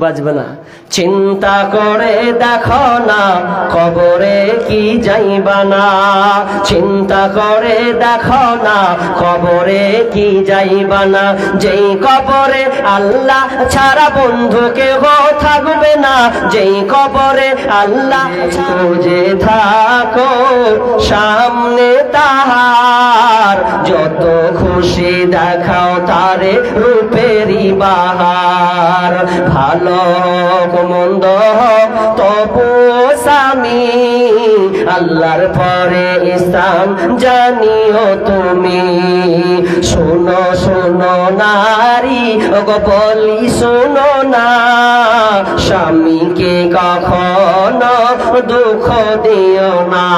বাজবে না। চিন্তা করে দেখো না কবরে কি যাইবা না। চিন্তা করে দেখো না কবরে কি যাইবা না। যেই কবরে আল্লাহ ছাড়া বন্ধু কেহ থাকবে না। যেই কবরে আল্লাহ যে থাকো, সামনে তাহার। যত খুশি দেখাও তারে রূপেরই বাহার। ভালো হোক মন্দ হোক তবু স্বামী, আল্লাহর পরে ইসলাম জানিও তুমি। শোনো শোনো নারী বলি শোনো না। স্বামীকে কখনো দুঃখ দিও না।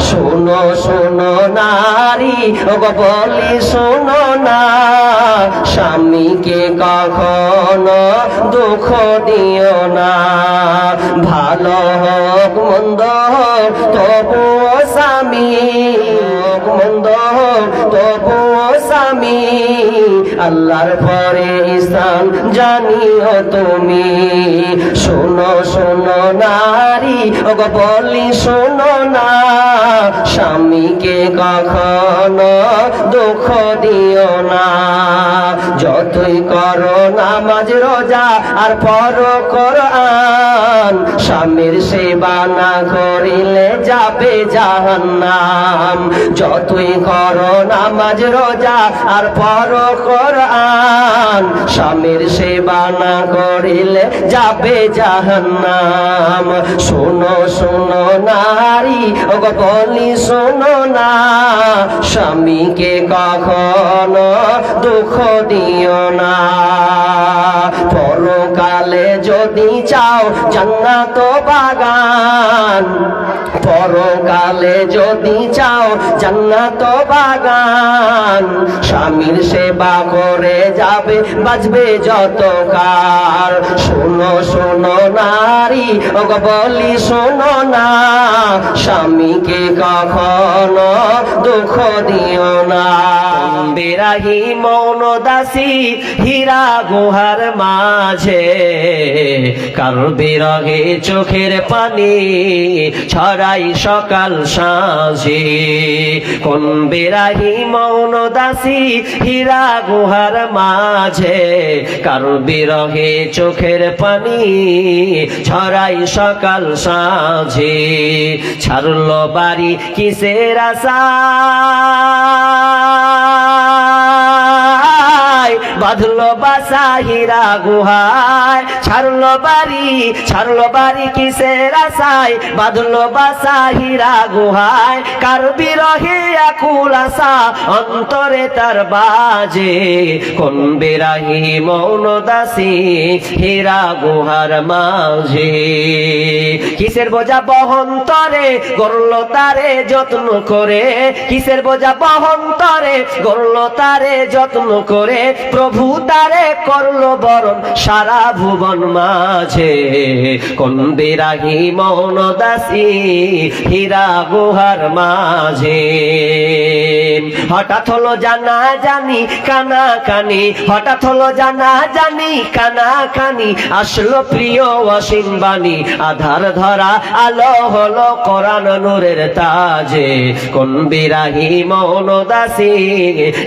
শোনো শোনো নারী বলি শোনো না। স্বামীকে কখনো দুঃখ দিও না। ভালো হোক মন্দ হোক তবুও স্বামী মন্দ হোক স্বামী। আল্লাহর পরে ইসলাম জানিও তুমি। শোনো শোনো নারী, ওগো বলি শোনো না। স্বামীকে কখনো দুঃখ দিও না। যতই করো নামাজ, রোজা আর পর কোরআন, স্বামীর সেবা না করিলে যাবে জাহান্নাম। যতই করো নামাজ, রোজা আর পর কোরআন, স্বামীর সেবা না করিলে যাবে জাহান্নাম। শোনো শোনো নারী, ওগো বলি শোনো না, স্বামীকে কখনো দুঃখ দিও না। পরকালে যদি চাও জান্নাত বাগান, পরকালে যদি চাও জান্নাত বাগান, স্বামীর সেবা করে যাবে, বাজবে যত কাল শোনো শোনো নারী, ওগো বলি শোনো না। স্বামীকে কখনো দুঃখ দিও না। বিরাহি মৌন দাসী, হীরা গুহার মাঝে। কারও বিরহে চোখের পানি, ছড়াই সকাল সাঁঝে। কোন বিরাহি মৌন দাসী, হীরা গুহার মাঝে কারও বিরহে চোখের পানি ছড়াই সকাল সাঁঝে। ছাড়লো বাড়ি কিসের আশা? বাঁধলো বাসা হীরা গুহায়, ছাড়লো বাড়ি ছাড়লো বাড়ি কিসের আশায়? বাঁধলো বাসা হীরা গুহায়, কার বিরহে আকুল আশা? অন্তরে তার বাজে, কোন বিরাহি মৌন দাসী? হীরা গুহার মাঝে। কিসের বোঝা বহন তরে গরল তারে যত্ন করে। কিসের বোঝা বহন তরে গরল তারে যত্ন করে। প্রভু তারে করল বরণ সারা ভুবন মাঝে। কোন বিরাহি মৌন দাসী, হীরা গুহার মাঝে। হঠাৎ হলো জানা জানি কানা কানি হঠাৎ হলো জানা জানি কানা কানি আসলো প্রিয় অসীম বাণী, আধার ধরা আলো হলো কোরআন নূরের তাজে। কোন বিরাহি মৌন দাসী,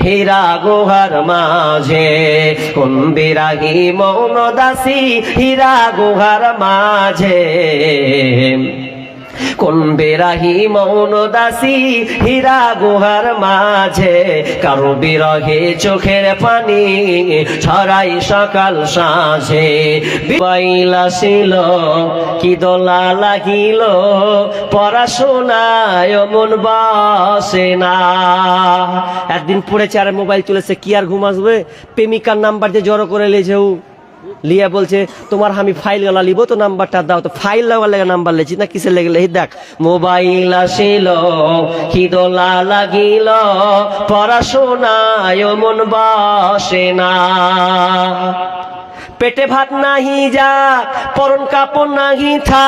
হীরা গুহার মাঝে। কোন বিরাগী মৌন দাসী হীরা গুহার মাঝে? কোন বেরাহি মৌন দাসী হীরা গুহার মাঝে? কারও বিরহে চোখের পানি ছড়াই সকাল সাঁঝে। বাইল আসিল কি দোলা লাগিল, পড়াশোনায় মন বসে না। একদিন পড়েছে আর মোবাইল তুলেছে, কি আর ঘুম আসবে? প্রেমিকার নাম্বার যে জড়ো করে লেছে ও। লিয়া বলছে, তোমার আমি ফাইল গলা লিব, তো নাম্বারটা দাও। তো ফাইল লাগা লেগে নাম্বার লেছি। না কিসে লেগে লেহি দেখ মোবাইল আসিল কি দোলা লাগিল পড়াশোনায় মন বসে না। পেটে ভাত নাহি যাক, পরন কাপড় নাহি থাক।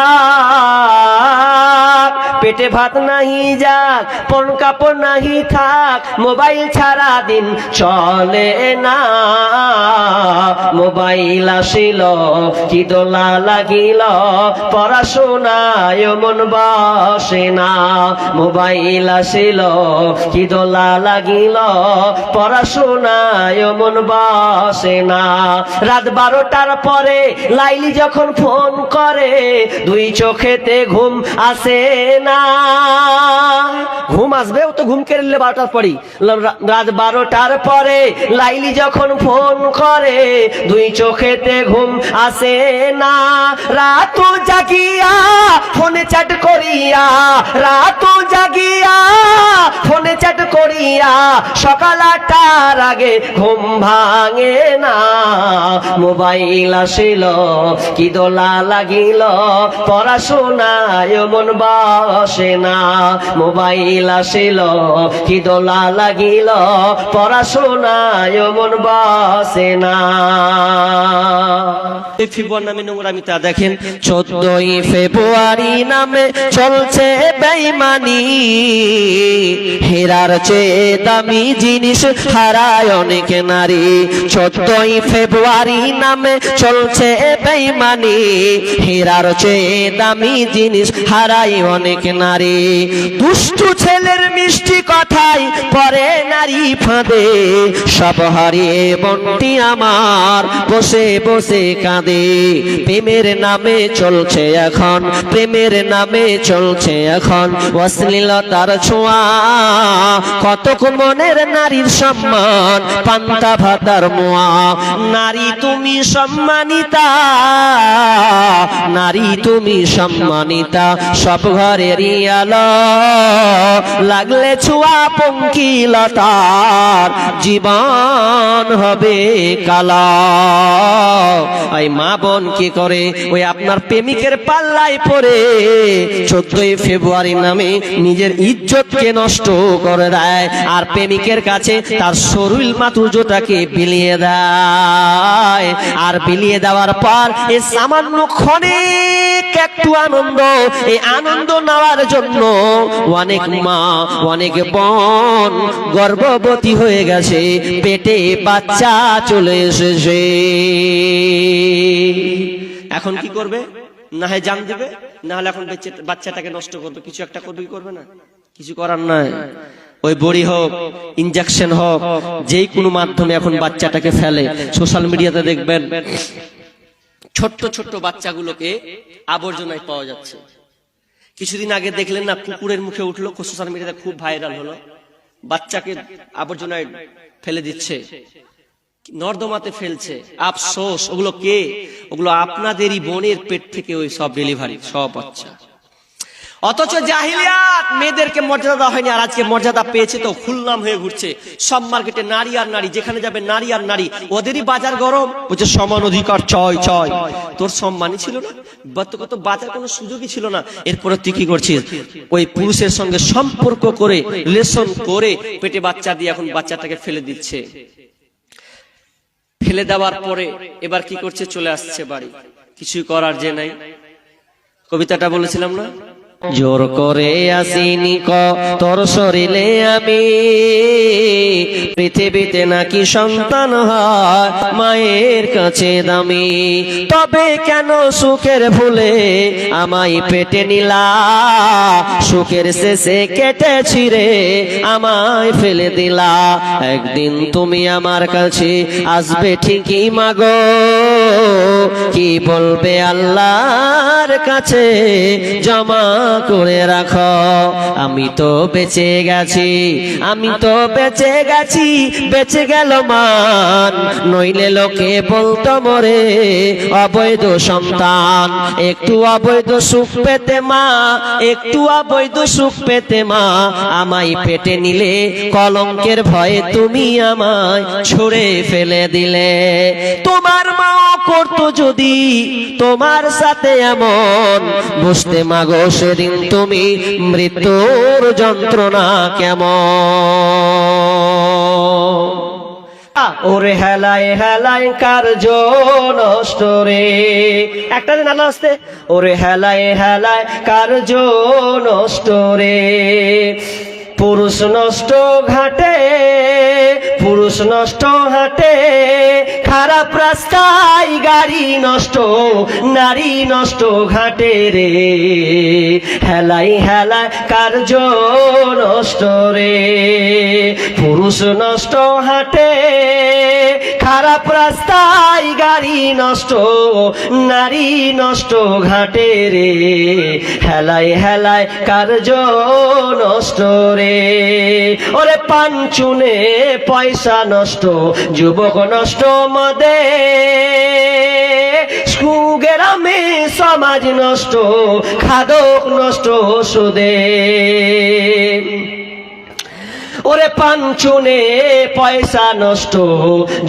পেটে ভাত নাহি যাক, পরন কাপড় নাহি থাক, মোবাইল ছাড়া দিন চলে না। মোবাইল আসিল, কি দোলা লাগিল পড়াশোনায় মন বসে না। মোবাইল আসিল, কি দোলা লাগিল পড়াশোনায় মন বসে না। রাত বারোটার পরে লাইলি যখন ফোন করে দুই চোখেতে ঘুম আসে না। ঘুম আসবে, ও তো ঘুম কেড়ে বারোটার পরই। রাত বারোটার পরে লাইলি যখন ফোন করে, দুই চোখেতে ঘুম আসে না। রাত জাগিয়া ফোনে চ্যাট করিয়া, রাত জাগিয়া ফোনে চ্যাট করিয়া, সকাল আটটার আগে ঘুম ভাঙে না। মোবাইল আসিল, কি দোলা লাগিল, পড়াশোনায় মন বসে না। মোবাইল আসিল কি দোলা লাগিল পড়াশোনায় মন বসে না। দেখেন, চোদ্দই ফেব্রুয়ারি নামে চলছে হেরার চেয়ে দামি জিনিস হারায় অনেক ফেব্রুয়ারি নামে চলছে দামি জিনিস অনেক নারী। দুষ্টু ছেলের মিষ্টি কথাই পরে নারী ফাঁদে। সব হারিয়ে বন্টি আমার, বসে বসে কাঁদে। প্রেমের নামে চলছে এখন, প্রেমের নামে চলছে এখন। অশ্লীলতার ছোঁয়া, কতক মনের নারীর সম্মান, পান্তা ভাতার মোয়া। নারী তুমি সম্মানিতা, নারী তুমি সম্মানিতা, সব ঘরেরই আলো। লাগলে ছোঁয়া পঙ্কিলতার জীবন হবে কালা। ওই মা বোন কি করে? ওই আপনার প্রেমিকের পাল্লায় পড়ে চোদ্দই ফেব্রুয়ারি নামে নিজের ইজ্জতকে নষ্ট করে দেয় আর প্রেমিকের কাছে তার শরীর মাতুর্যটাকে বিলিয়ে দেয়। আর বিলিয়ে দেওয়ার পর এ সামান্য ক্ষণিক একটু আনন্দ, এই আনন্দ নেওয়ার জন্য অনেক মা, অনেক বোন গর্ভবতী হয়ে গেছে, পেটে বাচ্চা চলে এসেছে। এখন কি করবে? না হয় জান দেবে, না হলে এখন বাচ্চাটাকে নষ্ট করবে, কিছু একটা করবে কি করবে না? কিছু করার নাই। ওই বড়ি হোক ইনজেকশন হোক, যেই কোনো মাধ্যমে এখন বাচ্চাটাকে ফেলে সোশ্যাল মিডিয়াতে দেখবেন ছোট্ট ছোট্ট বাচ্চাগুলোকে আবর্জনায় পাওয়া যাচ্ছে। কিছুদিন আগে দেখলেন না, কুকুরের মুখে উঠল সোশ্যাল মিডিয়াতে খুব ভাইরাল হলো। বাচ্চাকে আবর্জনায় ফেলে দিচ্ছে। নর্দমাতে ফেলছে। আফসোস, ওগুলো কে? ওগুলো আপনাদেরই বোনের পেট থেকে ওই সব ডেলিভারি সব বাচ্চা। অথচ জাহিলিয়াত মেয়েদেরকে মর্যাদা দেওয়া হয়নি আর আজকে মর্যাদা পেয়েছে তো ফুলনাম হয়ে ঘুরছে। সব মার্কেটে নারী আর নারী যেখানে যাবে নারী আর নারী ওদেরই বাজার গরম। বলছে সমান অধিকার চয় চয় তোর সম্মানই ছিল না কত বাজার কোনো সুযোগই ছিল না। এরপরে তুই কি করছিস? ওই পুরুষের সঙ্গে সম্পর্ক করে রিলেশন করে পেটে বাচ্চা দিয়ে এখন বাচ্চাটাকে ফেলে দিচ্ছে। ফেলে দেওয়ার পরে এবার কি করছে? চলে আসছে বাড়ি। কিছুই করার যে নাই। কবিতাটা বলেছিলাম না? জোর করে আসিনি ক, তোর শরীরে আমি। পৃথিবীতে নাকি সন্তান হয়, মায়ের কাছে দামি। তবে কেন সুখের ভুলে আমায় পেটে নিলা? সুখের শেষে কেটে ছিঁড়ে আমায় ফেলে দিলা। একদিন তুমি আমার কাছে আসবে ঠিকই, মাগো। কি বলবে আল্লাহর কাছে? জমা করে রাখো। আমি তো বেঁচে গেছি, আমি তো বেঁচে গেছি, বেঁচে গেল মান। নইলে লোকে বলতো মরে, অবৈধ সন্তান। একটু অবৈধ সুখ পেতে মা, একটু অবৈধ সুখ পেতে মা। আমায় পেটে নিলে কলঙ্কের ভয়ে তুমি আমায় ছুড়ে ফেলে দিলে। তোমার মা করতো যদি তোমার সাথে এমন? বুঝতে মাগো সেদিন তুমি মৃত্যুর যন্ত্রণা কেমন? ওরে হেলায় হেলায় কার্য নষ্ট রে? একটা দিন আল্লাহ আসতে, ওরে হেলায় হেলায় কার্য নষ্ট রে? পুরুষ নষ্ট ঘাটে পুরুষ নষ্ট হাটে, খারাপ রাস্তায় গাড়ি নষ্ট, নারী নষ্ট ঘাটে রে। হেলাই হেলায় কার্য নষ্ট রে? পুরুষ নষ্ট হাটে, খারাপ রাস্তায় গাড়ি নষ্ট, নারী নষ্ট ঘাটে রে। হেলায় হেলায় কার্য নষ্ট রে? ওরে পাঞ্চুনে পয়সা নষ্ট যুবক নষ্ট মদে। স্কুগেরামে সমাজ নষ্ট খাদক নষ্ট সুদে ওরে পাঞ্চুনে পয়সা নষ্ট,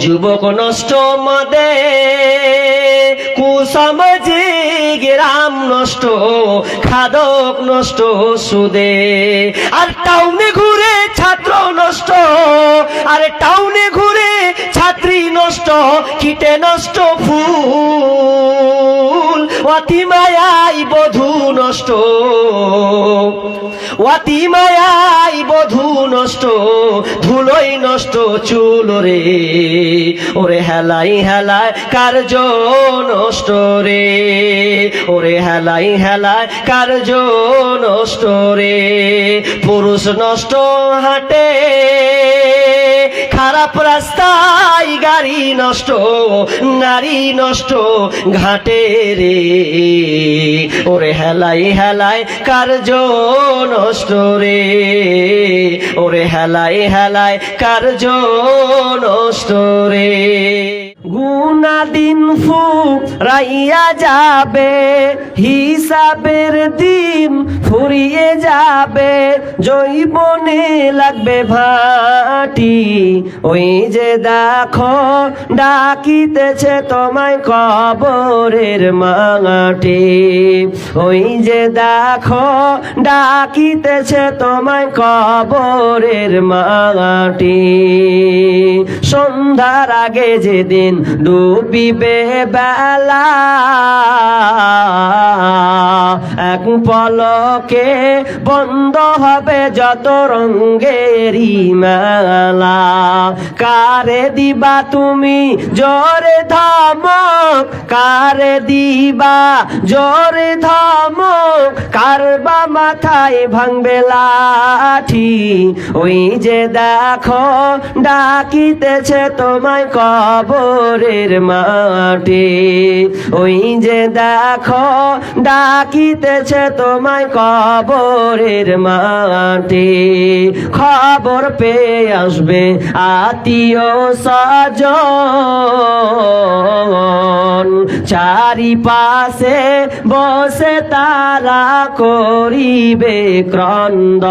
যুবক নষ্ট মদে। কুসমাজে গ্রাম নষ্ট, খাদক নষ্ট সুদে। আর টাউনে ঘুরে ছাত্র নষ্ট, আর টাউনে ঘুরে ছাত্রী নষ্ট, কিটে নষ্ট ফুল। অতি মায়াই বধু নষ্ট, অতি মায়াই বধু নষ্ট। ধুলোই নষ্ট চুল রে। ওরে হেলাই হেলায় কার্য নষ্ট রে? ওরে হেলাই হেলায় কার্য নষ্ট রে? পুরুষ নষ্ট হাটে, খারাপ রাস্তায় গাড়ি নষ্ট, নারী নষ্ট ঘাটে রে। ওরে হেলাই হেলাই কার্য নষ্ট রে? ওরে হেলাই হেলায় কার্য নষ্ট রে? গুনা দিন ফু রাইয়া যাবে, হিসাবের দিন ফুরিয়ে যাবে জৈবনে লাগবে ভাটি। ওই যে দেখো, ডাকিতেছে তোমায় কবরের মাটি। ওই যে দেখো, ডাকিতেছে তোমায় কবরের মাটি। সন্ধ্যার আগে যেদিন ডুবিবে বেলা। এক পলকে বন্ধ হবে যত রঙ্গেরই মেলা। কারে দিবা তুমি জোরে ধমক? কারে দিবা জোরে ধমক? কারবা মাথায় ভাঙবে লাঠি? ওই যে দেখো, ডাকিতেছে তোমায় কবরের মাটি ওই যে দেখো ডাকিতেছে তোমায় কবরের মাটি। খবর পেয়ে আসবে আত্মীয় সাজ চারিপাশে বসে তারা করিবে ক্রন্দ